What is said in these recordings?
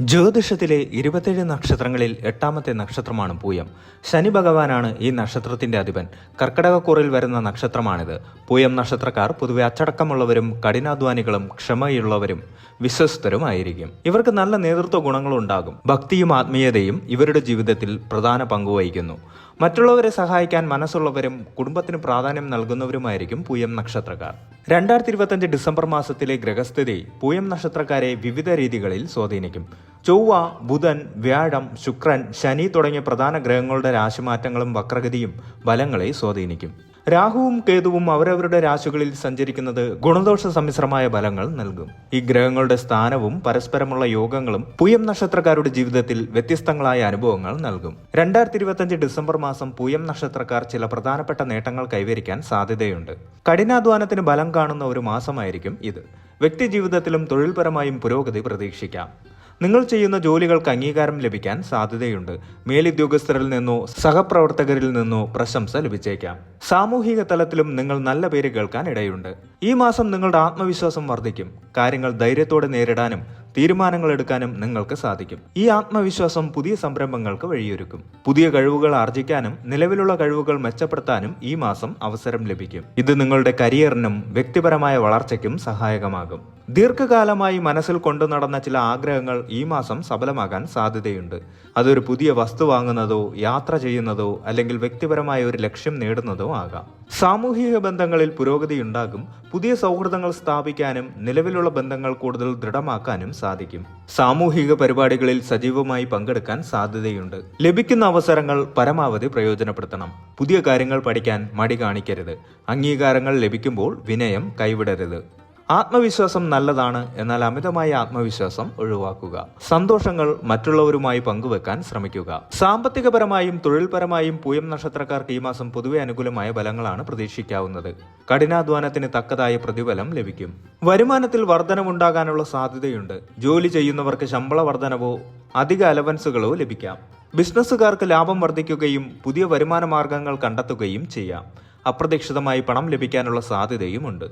ജ്യോതിഷത്തിലെ ഇരുപത്തേഴ് നക്ഷത്രങ്ങളിൽ എട്ടാമത്തെ നക്ഷത്രമാണ് പൂയം. ശനി ഭഗവാനാണ് ഈ നക്ഷത്രത്തിന്റെ അധിപൻ. കർക്കിടകക്കൂറിൽ വരുന്ന നക്ഷത്രമാണിത്. പൂയം നക്ഷത്രക്കാർ പൊതുവെ അച്ചടക്കമുള്ളവരും കഠിനാധ്വാനികളും ക്ഷമയുള്ളവരും വിശ്വസ്തരുമായിരിക്കും. ഇവർക്ക് നല്ല നേതൃത്വ ഗുണങ്ങളുണ്ടാകും. ഭക്തിയും ആത്മീയതയും ഇവരുടെ ജീവിതത്തിൽ പ്രധാന പങ്കുവഹിക്കുന്നു മറ്റുള്ളവരെ സഹായിക്കാൻ മനസ്സുള്ളവരും കുടുംബത്തിന് പ്രാധാന്യം നൽകുന്നവരുമായിരിക്കും പൂയം നക്ഷത്രക്കാർ. രണ്ടായിരത്തി ഇരുപത്തഞ്ച് ഡിസംബർ മാസത്തിലെ ഗ്രഹസ്ഥിതി പൂയം നക്ഷത്രക്കാരെ വിവിധ രീതികളിൽ സ്വാധീനിക്കും. ചൊവ്വ ബുധൻ വ്യാഴം ശുക്രൻ ശനി തുടങ്ങിയ പ്രധാന ഗ്രഹങ്ങളുടെ രാശിമാറ്റങ്ങളും വക്രഗതിയും ബലങ്ങളെ സ്വാധീനിക്കും. രാഹുവും കേതുവും അവരവരുടെ രാശികളിൽ സഞ്ചരിക്കുന്നത് ഗുണദോഷ സമ്മിശ്രമായ ഫലങ്ങൾ നൽകും. ഈ ഗ്രഹങ്ങളുടെ സ്ഥാനവും പരസ്പരമുള്ള യോഗങ്ങളും പൂയം നക്ഷത്രക്കാരുടെ ജീവിതത്തിൽ വ്യത്യസ്തങ്ങളായ അനുഭവങ്ങൾ നൽകും. രണ്ടായിരത്തി ഇരുപത്തിയഞ്ച് ഡിസംബർ മാസം പൂയം നക്ഷത്രക്കാർ ചില പ്രധാനപ്പെട്ട നേട്ടങ്ങൾ കൈവരിക്കാൻ സാധ്യതയുണ്ട്. കഠിനാധ്വാനത്തിന് ബലം കാണുന്ന ഒരു മാസമായിരിക്കും ഇത്. വ്യക്തി ജീവിതത്തിലും തൊഴിൽപരമായും പുരോഗതി പ്രതീക്ഷിക്കാം. നിങ്ങൾ ചെയ്യുന്ന ജോലികൾക്ക് അംഗീകാരം ലഭിക്കാൻ സാധ്യതയുണ്ട്. മേലുദ്യോഗസ്ഥരിൽ നിന്നോ സഹപ്രവർത്തകരിൽ നിന്നോ പ്രശംസ ലഭിച്ചേക്കാം. സാമൂഹിക തലത്തിലും നിങ്ങൾ നല്ല പേര് കേൾക്കാൻ ഇടയുണ്ട്. ഈ മാസം നിങ്ങളുടെ ആത്മവിശ്വാസം വർദ്ധിക്കും. കാര്യങ്ങൾ ധൈര്യത്തോടെ നേരിടാനും തീരുമാനങ്ങൾ എടുക്കാനും നിങ്ങൾക്ക് സാധിക്കും. ഈ ആത്മവിശ്വാസം പുതിയ സംരംഭങ്ങൾക്ക് വഴിയൊരുക്കും. പുതിയ കഴിവുകൾ ആർജിക്കാനും നിലവിലുള്ള കഴിവുകൾ മെച്ചപ്പെടുത്താനും ഈ മാസം അവസരം ലഭിക്കും. ഇത് നിങ്ങളുടെ കരിയറിനും വ്യക്തിപരമായ വളർച്ചയ്ക്കും സഹായകമാകും. ദീർഘകാലമായി മനസ്സിൽ കൊണ്ടു നടന്ന ചില ആഗ്രഹങ്ങൾ ഈ മാസം സഫലമാകാൻ സാധ്യതയുണ്ട്. അതൊരു പുതിയ വസ്തു വാങ്ങുന്നതോ യാത്ര ചെയ്യുന്നതോ അല്ലെങ്കിൽ വ്യക്തിപരമായ ഒരു ലക്ഷ്യം നേടുന്നതോ ആകാം. സാമൂഹിക ബന്ധങ്ങളിൽ പുരോഗതി ഉണ്ടാകും പുതിയ സൗഹൃദങ്ങൾ സ്ഥാപിക്കാനും നിലവിലുള്ള ബന്ധങ്ങൾ കൂടുതൽ ദൃഢമാക്കാനും സാധിക്കും. സാമൂഹിക പരിപാടികളിൽ സജീവമായി പങ്കെടുക്കാൻ സാധ്യതയുണ്ട്. ലഭിക്കുന്ന അവസരങ്ങൾ പരമാവധി പ്രയോജനപ്പെടുത്തണം. പുതിയ കാര്യങ്ങൾ പഠിക്കാൻ മടി കാണിക്കരുത്. അംഗീകാരങ്ങൾ ലഭിക്കുമ്പോൾ വിനയം കൈവിടരുത്. ആത്മവിശ്വാസം നല്ലതാണ് എന്നാൽ അമിതമായ ആത്മവിശ്വാസം ഒഴിവാക്കുക. സന്തോഷങ്ങൾ മറ്റുള്ളവരുമായി പങ്കുവെക്കാൻ ശ്രമിക്കുക. സാമ്പത്തികപരമായും തൊഴിൽപരമായും പൂയം നക്ഷത്രക്കാർക്ക് ഈ മാസം പൊതുവെ അനുകൂലമായ ഫലങ്ങളാണ് പ്രതീക്ഷിക്കാവുന്നത്. കഠിനാധ്വാനത്തിന് തക്കതായ പ്രതിഫലം ലഭിക്കും. വരുമാനത്തിൽ വർധനവുണ്ടാകാനുള്ള സാധ്യതയുണ്ട്. ജോലി ചെയ്യുന്നവർക്ക് ശമ്പള വർധനവോ അധിക അലവൻസുകളോ ലഭിക്കാം. ബിസിനസ്സുകാർക്ക് ലാഭം വർദ്ധിക്കുകയും പുതിയ വരുമാന മാർഗങ്ങൾ കണ്ടെത്തുകയും ചെയ്യാം. അപ്രതീക്ഷിതമായി പണം ലഭിക്കാനുള്ള സാധ്യതയുമുണ്ട്.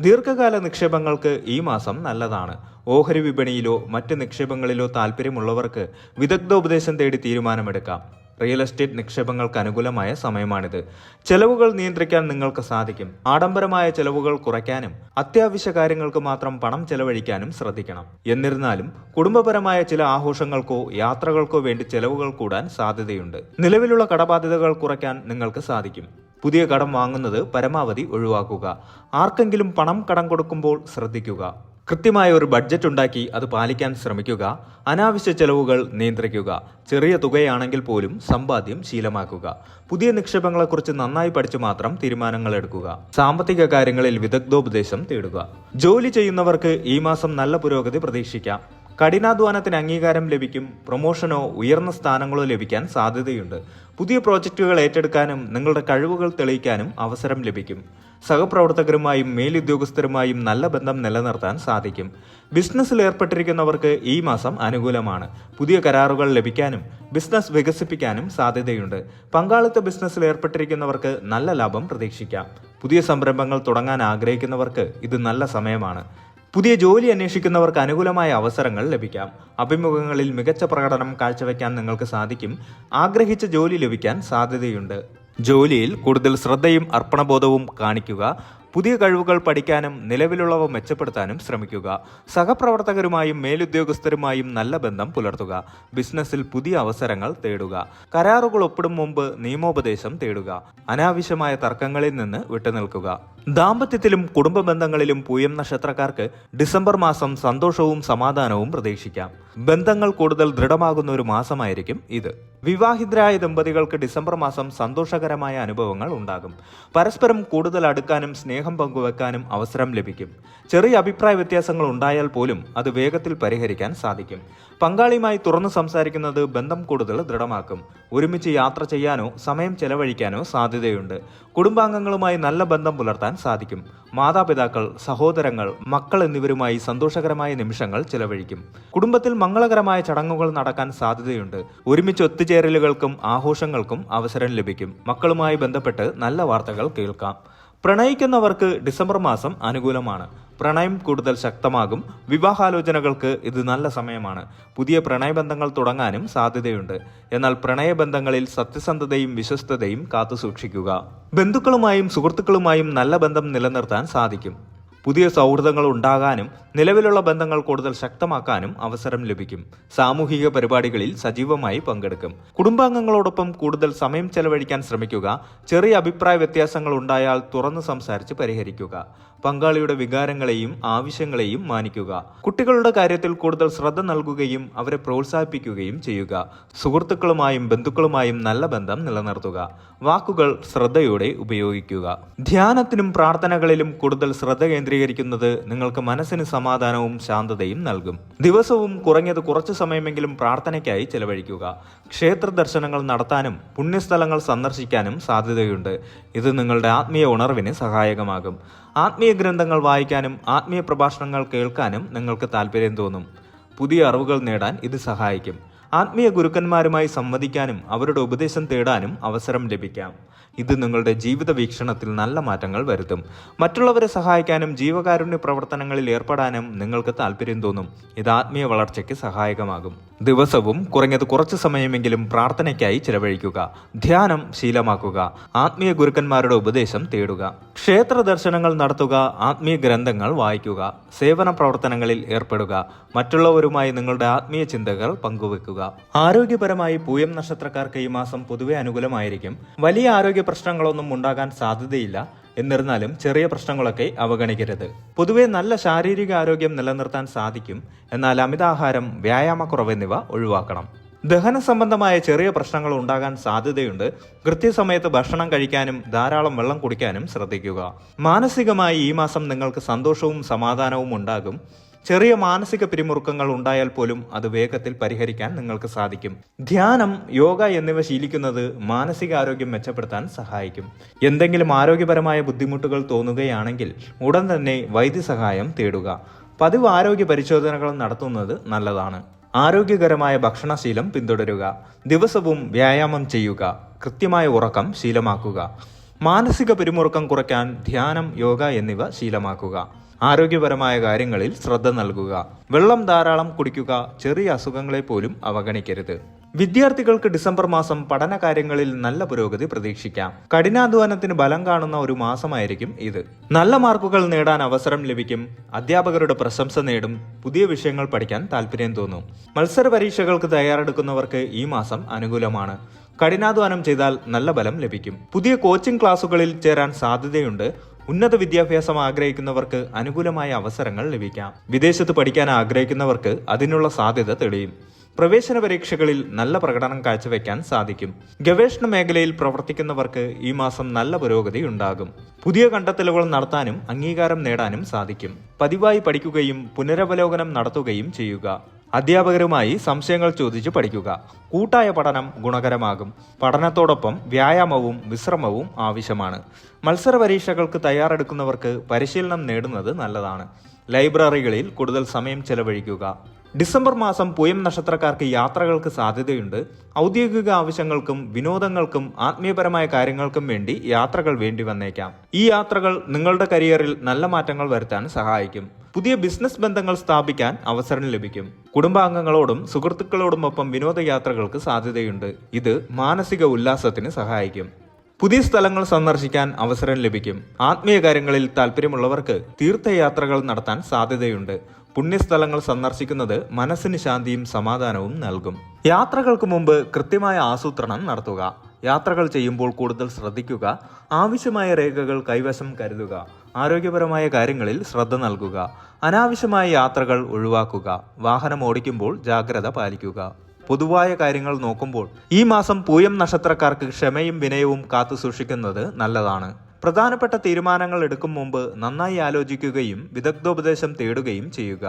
ദീർഘകാല നിക്ഷേപങ്ങൾക്ക് ഈ മാസം നല്ലതാണ്. ഓഹരി വിപണിയിലോ മറ്റ് നിക്ഷേപങ്ങളിലോ താല്പര്യമുള്ളവർക്ക് വിദഗ്ധോപദേശം തേടി തീരുമാനമെടുക്കാം. റിയൽ എസ്റ്റേറ്റ് നിക്ഷേപങ്ങൾക്ക് അനുകൂലമായ സമയമാണിത്. ചെലവുകൾ നിയന്ത്രിക്കാൻ നിങ്ങൾക്ക് സാധിക്കും. ആഡംബരമായ ചെലവുകൾ കുറയ്ക്കാനും അത്യാവശ്യ കാര്യങ്ങൾക്ക് മാത്രം പണം ചെലവഴിക്കാനും ശ്രദ്ധിക്കണം. എന്നിരുന്നാലും കുടുംബപരമായ ചില ആഘോഷങ്ങൾക്കോ യാത്രകൾക്കോ വേണ്ടി ചെലവുകൾ കൂടാൻ സാധ്യതയുണ്ട്. നിലവിലുള്ള കടബാധ്യതകൾ കുറയ്ക്കാൻ നിങ്ങൾക്ക് സാധിക്കും. പുതിയ കടം വാങ്ങുന്നത് പരമാവധി ഒഴിവാക്കുക. ആർക്കെങ്കിലും പണം കടം കൊടുക്കുമ്പോൾ ശ്രദ്ധിക്കുക. കൃത്യമായ ഒരു ബഡ്ജറ്റ് ഉണ്ടാക്കി അത് പാലിക്കാൻ ശ്രമിക്കുക. അനാവശ്യ ചെലവുകൾ നിയന്ത്രിക്കുക. ചെറിയ തുകയാണെങ്കിൽ പോലും സമ്പാദ്യം ശീലമാക്കുക. പുതിയ നിക്ഷേപങ്ങളെക്കുറിച്ച് നന്നായി പഠിച്ചു മാത്രം തീരുമാനങ്ങൾ എടുക്കുക. സാമ്പത്തിക കാര്യങ്ങളിൽ വിദഗ്ധോപദേശം തേടുക. ജോലി ചെയ്യുന്നവർക്ക് ഈ മാസം നല്ല പുരോഗതി പ്രതീക്ഷിക്കാം. കഠിനാധ്വാനത്തിന് അംഗീകാരം ലഭിക്കും പ്രൊമോഷനോ ഉയർന്ന സ്ഥാനങ്ങളോ ലഭിക്കാൻ സാധ്യതയുണ്ട്. പുതിയ പ്രോജക്റ്റുകൾ ഏറ്റെടുക്കാനും നിങ്ങളുടെ കഴിവുകൾ തെളിയിക്കാനും അവസരം ലഭിക്കും. സഹപ്രവർത്തകരുമായും മേലുദ്യോഗസ്ഥരുമായും നല്ല ബന്ധം നിലനിർത്താൻ സാധിക്കും. ബിസിനസ്സിൽ ഏർപ്പെട്ടിരിക്കുന്നവർക്ക് ഈ മാസം അനുകൂലമാണ്. പുതിയ കരാറുകൾ ലഭിക്കാനും ബിസിനസ് വികസിപ്പിക്കാനും സാധ്യതയുണ്ട്. പങ്കാളിത്ത ബിസിനസ്സിൽ ഏർപ്പെട്ടിരിക്കുന്നവർക്ക് നല്ല ലാഭം പ്രതീക്ഷിക്കാം. പുതിയ സംരംഭങ്ങൾ തുടങ്ങാൻ ആഗ്രഹിക്കുന്നവർക്ക് ഇത് നല്ല സമയമാണ്. പുതിയ ജോലി അന്വേഷിക്കുന്നവർക്ക് അനുകൂലമായ അവസരങ്ങൾ ലഭിക്കാം. അഭിമുഖങ്ങളിൽ മികച്ച പ്രകടനം കാഴ്ചവെക്കാൻ നിങ്ങൾക്ക് സാധിക്കും. ആഗ്രഹിച്ച ജോലി ലഭിക്കാൻ സാധ്യതയുണ്ട്. ജോലിയിൽ കൂടുതൽ ശ്രദ്ധയും അർപ്പണബോധവും കാണിക്കുക പുതിയ കഴിവുകൾ പഠിക്കാനും നിലവിലുള്ളവ മെച്ചപ്പെടുത്താനും ശ്രമിക്കുക. സഹപ്രവർത്തകരുമായും മേലുദ്യോഗസ്ഥരുമായും നല്ല ബന്ധം പുലർത്തുക. ബിസിനസ്സിൽ പുതിയ അവസരങ്ങൾ തേടുക. കരാറുകൾ ഒപ്പിടും മുമ്പ് നിയമോപദേശം തേടുക. അനാവശ്യമായ തർക്കങ്ങളിൽ നിന്ന് വിട്ടുനിൽക്കുക. ദാമ്പത്യത്തിലും കുടുംബ ബന്ധങ്ങളിലും പൂയം നക്ഷത്രക്കാർക്ക് ഡിസംബർ മാസം സന്തോഷവും സമാധാനവും പ്രതീക്ഷിക്കാം. ബന്ധങ്ങൾ കൂടുതൽ ദൃഢമാകുന്ന ഒരു മാസമായിരിക്കും ഇത്. വിവാഹിതരായ ദമ്പതികൾക്ക് ഡിസംബർ മാസം സന്തോഷകരമായ അനുഭവങ്ങൾ ഉണ്ടാകും. പരസ്പരം കൂടുതൽ അടുക്കാനും സ്നേഹം പങ്കുവെക്കാനും അവസരം ലഭിക്കും. ചെറിയ അഭിപ്രായ വ്യത്യാസങ്ങൾ ഉണ്ടായാൽ പോലും അത് വേഗത്തിൽ പരിഹരിക്കാൻ സാധിക്കും. പങ്കാളിയുമായി തുറന്നു സംസാരിക്കുന്നത് ബന്ധം കൂടുതൽ ദൃഢമാക്കും. ഒരുമിച്ച് യാത്ര ചെയ്യാനോ സമയം ചെലവഴിക്കാനോ സാധ്യതയുണ്ട്. കുടുംബാംഗങ്ങളുമായി നല്ല ബന്ധം പുലർത്താൻ സാധിക്കും. മാതാപിതാക്കൾ സഹോദരങ്ങൾ മക്കൾ എന്നിവരുമായി സന്തോഷകരമായ നിമിഷങ്ങൾ ചെലവഴിക്കും. കുടുംബത്തിൽ മംഗളകരമായ ചടങ്ങുകൾ നടക്കാൻ സാധ്യതയുണ്ട്. ഒരുമിച്ച് ഒത്തുചേരലുകൾക്കും ആഘോഷങ്ങൾക്കും അവസരം ലഭിക്കും. മക്കളുമായി ബന്ധപ്പെട്ട് നല്ല വാർത്തകൾ കേൾക്കാം. പ്രണയിക്കുന്നവർക്ക് ഡിസംബർ മാസം അനുകൂലമാണ്. പ്രണയം കൂടുതൽ ശക്തമാകും. വിവാഹാലോചനകൾക്ക് ഇത് നല്ല സമയമാണ്. പുതിയ പ്രണയബന്ധങ്ങൾ തുടങ്ങാനും സാധ്യതയുണ്ട്. എന്നാൽ പ്രണയബന്ധങ്ങളിൽ സത്യസന്ധതയും വിശ്വസ്തതയും കാത്തുസൂക്ഷിക്കുക. ബന്ധുക്കളുമായും സുഹൃത്തുക്കളുമായും നല്ല ബന്ധം നിലനിർത്താൻ സാധിക്കും. പുതിയ സൗഹൃദങ്ങൾ ഉണ്ടാകാനും നിലവിലുള്ള ബന്ധങ്ങൾ കൂടുതൽ ശക്തമാക്കാനും അവസരം ലഭിക്കും. സാമൂഹിക പരിപാടികളിൽ സജീവമായി പങ്കെടുക്കും. കുടുംബാംഗങ്ങളോടൊപ്പം കൂടുതൽ സമയം ചെലവഴിക്കാൻ ശ്രമിക്കുക ചെറിയ അഭിപ്രായ വ്യത്യാസങ്ങൾ ഉണ്ടായാൽ തുറന്നു സംസാരിച്ച് പരിഹരിക്കുക പങ്കാളിയുടെ വികാരങ്ങളെയും ആവശ്യങ്ങളെയും മാനിക്കുക കുട്ടികളുടെ കാര്യത്തിൽ കൂടുതൽ ശ്രദ്ധ നൽകുകയും അവരെ പ്രോത്സാഹിപ്പിക്കുകയും ചെയ്യുക സുഹൃത്തുക്കളുമായും ബന്ധുക്കളുമായും നല്ല ബന്ധം നിലനിർത്തുക വാക്കുകൾ ശ്രദ്ധയോടെ ഉപയോഗിക്കുക. ധ്യാനത്തിനും പ്രാർത്ഥനകളിലും കൂടുതൽ ശ്രദ്ധ കേന്ദ്രീകരിക്കുന്നത് നിങ്ങൾക്ക് മനസ്സിന് സമാധാനവും ശാന്തതയും നൽകും. ദിവസവും കുറഞ്ഞത് കുറച്ച് സമയമെങ്കിലും പ്രാർത്ഥനയ്ക്കായി ചെലവഴിക്കുക. ക്ഷേത്ര ദർശനങ്ങൾ നടത്താനും പുണ്യസ്ഥലങ്ങൾ സന്ദർശിക്കാനും സാധ്യതയുണ്ട്. ഇത് നിങ്ങളുടെ ആത്മീയ ഉണർവിന് സഹായകമാകും. ആത്മീയ ഗ്രന്ഥങ്ങൾ വായിക്കാനും ആത്മീയ പ്രഭാഷണങ്ങൾ കേൾക്കാനും നിങ്ങൾക്ക് താല്പര്യം തോന്നും. പുതിയ അറിവുകൾ നേടാൻ ഇത് സഹായിക്കും. ആത്മീയ ഗുരുക്കന്മാരുമായി സംവദിക്കാനും അവരുടെ ഉപദേശം തേടാനും അവസരം ലഭിക്കാം. ഇത് നിങ്ങളുടെ ജീവിത വീക്ഷണത്തിൽ നല്ല മാറ്റങ്ങൾ വരുത്തും. മറ്റുള്ളവരെ സഹായിക്കാനും ജീവകാരുണ്യ പ്രവർത്തനങ്ങളിൽ ഏർപ്പെടാനും നിങ്ങൾക്ക് താല്പര്യം തോന്നും. ഇത് ആത്മീയ വളർച്ചയ്ക്ക് സഹായകമാകും. ദിവസവും കുറഞ്ഞത് കുറച്ച് സമയമെങ്കിലും പ്രാർത്ഥനയ്ക്കായി ചിലവഴിക്കുക. ധ്യാനം ശീലമാക്കുക. ആത്മീയ ഗുരുക്കന്മാരുടെ ഉപദേശം തേടുക. ക്ഷേത്ര ദർശനങ്ങൾ നടത്തുക. ആത്മീയ ഗ്രന്ഥങ്ങൾ വായിക്കുക. സേവന പ്രവർത്തനങ്ങളിൽ ഏർപ്പെടുക. മറ്റുള്ളവരുമായി നിങ്ങളുടെ ആത്മീയ ചിന്തകൾ പങ്കുവെക്കുക. ആരോഗ്യപരമായി പൂയം നക്ഷത്രക്കാർക്ക് ഈ മാസം പൊതുവെ അനുകൂലമായിരിക്കും. വലിയ ആരോഗ്യ പ്രശ്നങ്ങളൊന്നും ഉണ്ടാകാൻ സാധ്യതയില്ല എന്നിരുന്നാലും ചെറിയ പ്രശ്നങ്ങളൊക്കെ അവഗണിക്കരുത്. പൊതുവെ നല്ല ശാരീരിക ആരോഗ്യം നിലനിർത്താൻ സാധിക്കും എന്നാൽ അമിതാഹാരം വ്യായാമക്കുറവ് എന്നിവ ഒഴിവാക്കണം. ദഹന സംബന്ധമായ ചെറിയ പ്രശ്നങ്ങൾ ഉണ്ടാകാൻ സാധ്യതയുണ്ട്. കൃത്യസമയത്ത് ഭക്ഷണം കഴിക്കാനും ധാരാളം വെള്ളം കുടിക്കാനും ശ്രദ്ധിക്കുക. മാനസികമായി ഈ മാസം നിങ്ങൾക്ക് സന്തോഷവും സമാധാനവും ഉണ്ടാകും. ചെറിയ മാനസിക പിരിമുറുക്കങ്ങൾ ഉണ്ടായാൽ പോലും അത് വേഗത്തിൽ പരിഹരിക്കാൻ നിങ്ങൾക്ക് സാധിക്കും. ധ്യാനം യോഗ എന്നിവ ശീലിക്കുന്നത് മാനസികാരോഗ്യം മെച്ചപ്പെടുത്താൻ സഹായിക്കും. എന്തെങ്കിലും ആരോഗ്യപരമായ ബുദ്ധിമുട്ടുകൾ തോന്നുകയാണെങ്കിൽ ഉടൻ തന്നെ വൈദ്യസഹായം തേടുക. പതിവ് ആരോഗ്യ പരിശോധനകൾ നടത്തുന്നത് നല്ലതാണ്. ആരോഗ്യകരമായ ഭക്ഷണശീലം പിന്തുടരുക. ദിവസവും വ്യായാമം ചെയ്യുക. കൃത്യമായ ഉറക്കം ശീലമാക്കുക. മാനസിക പിരിമുറുക്കം കുറയ്ക്കാൻ ധ്യാനം യോഗ എന്നിവ ശീലമാക്കുക. ആരോഗ്യപരമായ കാര്യങ്ങളിൽ ശ്രദ്ധ നൽകുക. വെള്ളം ധാരാളം കുടിക്കുക ചെറിയ അസുഖങ്ങളെ പോലും അവഗണിക്കരുത്. വിദ്യാർത്ഥികൾക്ക് ഡിസംബർ മാസം പഠന കാര്യങ്ങളിൽ നല്ല പുരോഗതി പ്രതീക്ഷിക്കാം. കഠിനാധ്വാനത്തിന് ബലം കാണുന്ന ഒരു മാസമായിരിക്കും ഇത്. നല്ല മാർക്കുകൾ നേടാൻ അവസരം ലഭിക്കും. അധ്യാപകരുടെ പ്രശംസ നേടും. പുതിയ വിഷയങ്ങൾ പഠിക്കാൻ താല്പര്യം തോന്നും. മത്സര പരീക്ഷകൾക്ക് തയ്യാറെടുക്കുന്നവർക്ക് ഈ മാസം അനുകൂലമാണ്. കഠിനാധ്വാനം ചെയ്താൽ നല്ല ബലം ലഭിക്കും. പുതിയ കോച്ചിംഗ് ക്ലാസുകളിൽ ചേരാൻ സാധ്യതയുണ്ട്. ഉന്നത വിദ്യാഭ്യാസം ആഗ്രഹിക്കുന്നവർക്ക് അനുകൂലമായ അവസരങ്ങൾ ലഭിക്കാം. വിദേശത്ത് പഠിക്കാൻ ആഗ്രഹിക്കുന്നവർക്ക് അതിനുള്ള സാധ്യത തെളിയും. പ്രവേശന പരീക്ഷകളിൽ നല്ല പ്രകടനം കാഴ്ചവെക്കാൻ സാധിക്കും. ഗവേഷണ മേഖലയിൽ പ്രവർത്തിക്കുന്നവർക്ക് ഈ മാസം നല്ല പുരോഗതി ഉണ്ടാകും. പുതിയ കണ്ടെത്തലുകൾ നടത്താനും അംഗീകാരം നേടാനും സാധിക്കും. പതിവായി പഠിക്കുകയും പുനരവലോകനം നടത്തുകയും ചെയ്യുക. അധ്യാപകരുമായി സംശയങ്ങൾ ചോദിച്ച് പഠിക്കുക. കൂട്ടായ പഠനം ഗുണകരമാകും. പഠനത്തോടൊപ്പം വ്യായാമവും വിശ്രമവും ആവശ്യമാണ്. മത്സര പരീക്ഷകൾക്ക് തയ്യാറെടുക്കുന്നവർക്ക് പരിശീലനം നേടുന്നത് നല്ലതാണ്. ലൈബ്രറികളിൽ കൂടുതൽ സമയം ചെലവഴിക്കുക. ഡിസംബർ മാസം പൂയം നക്ഷത്രക്കാർക്ക് യാത്രകൾക്ക് സാധ്യതയുണ്ട്. ഔദ്യോഗിക ആവശ്യങ്ങൾക്കും വിനോദങ്ങൾക്കും ആത്മീയപരമായ കാര്യങ്ങൾക്കും വേണ്ടി യാത്രകൾ വേണ്ടി വന്നേക്കാം. ഈ യാത്രകൾ നിങ്ങളുടെ കരിയറിൽ നല്ല മാറ്റങ്ങൾ വരുത്താൻ സഹായിക്കും. പുതിയ ബിസിനസ് ബന്ധങ്ങൾ സ്ഥാപിക്കാൻ അവസരം ലഭിക്കും. കുടുംബാംഗങ്ങളോടും സുഹൃത്തുക്കളോടുമൊപ്പം വിനോദയാത്രകൾക്ക് സാധ്യതയുണ്ട്. ഇത് മാനസിക ഉല്ലാസത്തിന് സഹായിക്കും. പുതിയ സ്ഥലങ്ങൾ സന്ദർശിക്കാൻ അവസരം ലഭിക്കും. ആത്മീയ കാര്യങ്ങളിൽ താല്പര്യമുള്ളവർക്ക് തീർത്ഥയാത്രകൾ നടത്താൻ സാധ്യതയുണ്ട്. പുണ്യസ്ഥലങ്ങൾ സന്ദർശിക്കുന്നത് മനസ്സിന് ശാന്തിയും സമാധാനവും നൽകും. യാത്രകൾക്ക് മുമ്പ് കൃത്യമായ ആസൂത്രണം നടത്തുക. യാത്രകൾ ചെയ്യുമ്പോൾ കൂടുതൽ ശ്രദ്ധിക്കുക. ആവശ്യമായ രേഖകൾ കൈവശം കരുതുക. ആരോഗ്യപരമായ കാര്യങ്ങളിൽ ശ്രദ്ധ നൽകുക. അനാവശ്യമായ യാത്രകൾ ഒഴിവാക്കുക. വാഹനം ഓടിക്കുമ്പോൾ ജാഗ്രത പാലിക്കുക. പൊതുവായ കാര്യങ്ങൾ നോക്കുമ്പോൾ ഈ മാസം പൂയം നക്ഷത്രക്കാർക്ക് ക്ഷമയും വിനയവും കാത്തു സൂക്ഷിക്കുന്നത് നല്ലതാണ്. പ്രധാനപ്പെട്ട തീരുമാനങ്ങൾ എടുക്കും മുമ്പ് നന്നായി ആലോചിക്കുകയും വിദഗ്ധോപദേശം തേടുകയും ചെയ്യുക.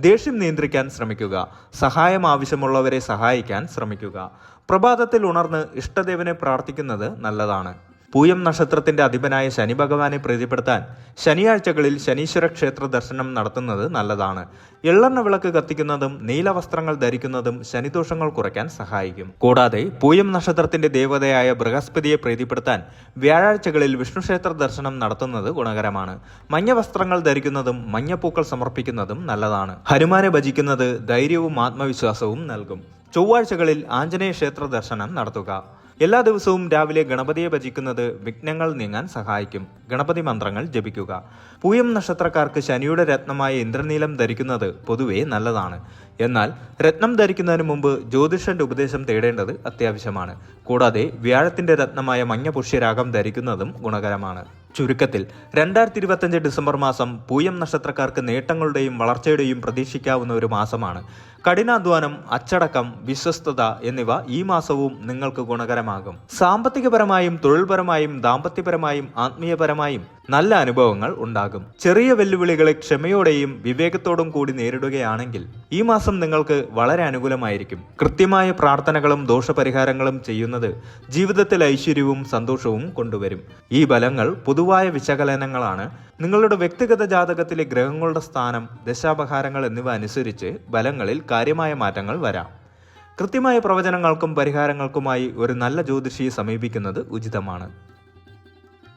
ദേഷ്യം നിയന്ത്രിക്കാൻ ശ്രമിക്കുക. സഹായം ആവശ്യമുള്ളവരെ സഹായിക്കാൻ ശ്രമിക്കുക. പ്രഭാതത്തിൽ ഉണർന്ന് ഇഷ്ടദേവനെ പ്രാർത്ഥിക്കുന്നത് നല്ലതാണ്. പൂയം നക്ഷത്രത്തിന്റെ അധിപനായ ശനി ഭഗവാനെ പ്രീതിപ്പെടുത്താൻ ശനിയാഴ്ചകളിൽ ശനീശ്വര ക്ഷേത്ര ദർശനം നടത്തുന്നത് നല്ലതാണ്. എള്ളെണ്ണ വിളക്ക് കത്തിക്കുന്നതും നീല വസ്ത്രങ്ങൾ ധരിക്കുന്നതും ശനിദോഷങ്ങൾ കുറയ്ക്കാൻ സഹായിക്കും. കൂടാതെ പൂയം നക്ഷത്രത്തിന്റെ ദേവതയായ ബൃഹസ്പതിയെ പ്രീതിപ്പെടുത്താൻ വ്യാഴാഴ്ചകളിൽ വിഷ്ണു ക്ഷേത്ര ദർശനം നടത്തുന്നത് ഗുണകരമാണ്. മഞ്ഞ വസ്ത്രങ്ങൾ ധരിക്കുന്നതും മഞ്ഞപ്പൂക്കൾ സമർപ്പിക്കുന്നതും നല്ലതാണ്. ഹനുമാനെ ഭജിക്കുന്നത് ധൈര്യവും ആത്മവിശ്വാസവും നൽകും. ചൊവ്വാഴ്ചകളിൽ ആഞ്ജനേയ ക്ഷേത്ര ദർശനം നടത്തുക. എല്ലാ ദിവസവും രാവിലെ ഗണപതിയെ ഭജിക്കുന്നത് വിഘ്നങ്ങൾ നീങ്ങാൻ സഹായിക്കും. ഗണപതി മന്ത്രങ്ങൾ ജപിക്കുക. പൂയം നക്ഷത്രക്കാർക്ക് ശനിയുടെ രത്നമായ ഇന്ദ്രനീലം ധരിക്കുന്നത് പൊതുവെ നല്ലതാണ്. എന്നാൽ രത്നം ധരിക്കുന്നതിന് മുമ്പ് ജ്യോതിഷന്റെ ഉപദേശം തേടേണ്ടത് അത്യാവശ്യമാണ്. കൂടാതെ വ്യാഴത്തിന്റെ രത്നമായ മഞ്ഞ പുഷ്യരാഗം ധരിക്കുന്നതും ഗുണകരമാണ്. ചുരുക്കത്തിൽ രണ്ടായിരത്തി ഇരുപത്തഞ്ച് ഡിസംബർ മാസം പൂയം നക്ഷത്രക്കാർക്ക് നേട്ടങ്ങളുടെയും വളർച്ചയുടെയും പ്രതീക്ഷിക്കാവുന്ന ഒരു മാസമാണ്. കഠിനാധ്വാനം അച്ചടക്കം വിശ്വസ്തത എന്നിവ ഈ മാസവും നിങ്ങൾക്ക് ഗുണകരമാകും. സാമ്പത്തികപരമായും തൊഴിൽപരമായും ദാമ്പത്യപരമായും ആത്മീയപരമായും നല്ല അനുഭവങ്ങൾ ഉണ്ടാകും. ചെറിയ വെല്ലുവിളികളെ ക്ഷമയോടെയും വിവേകത്തോടും കൂടി നേരിടുകയാണെങ്കിൽ ഈ മാസം നിങ്ങൾക്ക് വളരെ അനുകൂലമായിരിക്കും. കൃത്യമായ പ്രാർത്ഥനകളും ദോഷപരിഹാരങ്ങളും ചെയ്യുന്നത് ജീവിതത്തിൽ ഐശ്വര്യവും സന്തോഷവും കൊണ്ടുവരും. ഈ ബലങ്ങൾ പൊതുവായ വിശകലനങ്ങളാണ് നിങ്ങളുടെ വ്യക്തിഗത ജാതകത്തിലെ ഗ്രഹങ്ങളുടെ സ്ഥാനം ദശാപഹാരങ്ങൾ എന്നിവ അനുസരിച്ച് ബലങ്ങളിൽ കാര്യമായ മാറ്റങ്ങൾ വരാം. കൃത്യമായ പ്രവചനങ്ങൾക്കും പരിഹാരങ്ങൾക്കുമായി ഒരു നല്ല ജ്യോതിഷിയെ സമീപിക്കുന്നത് ഉചിതമാണ്.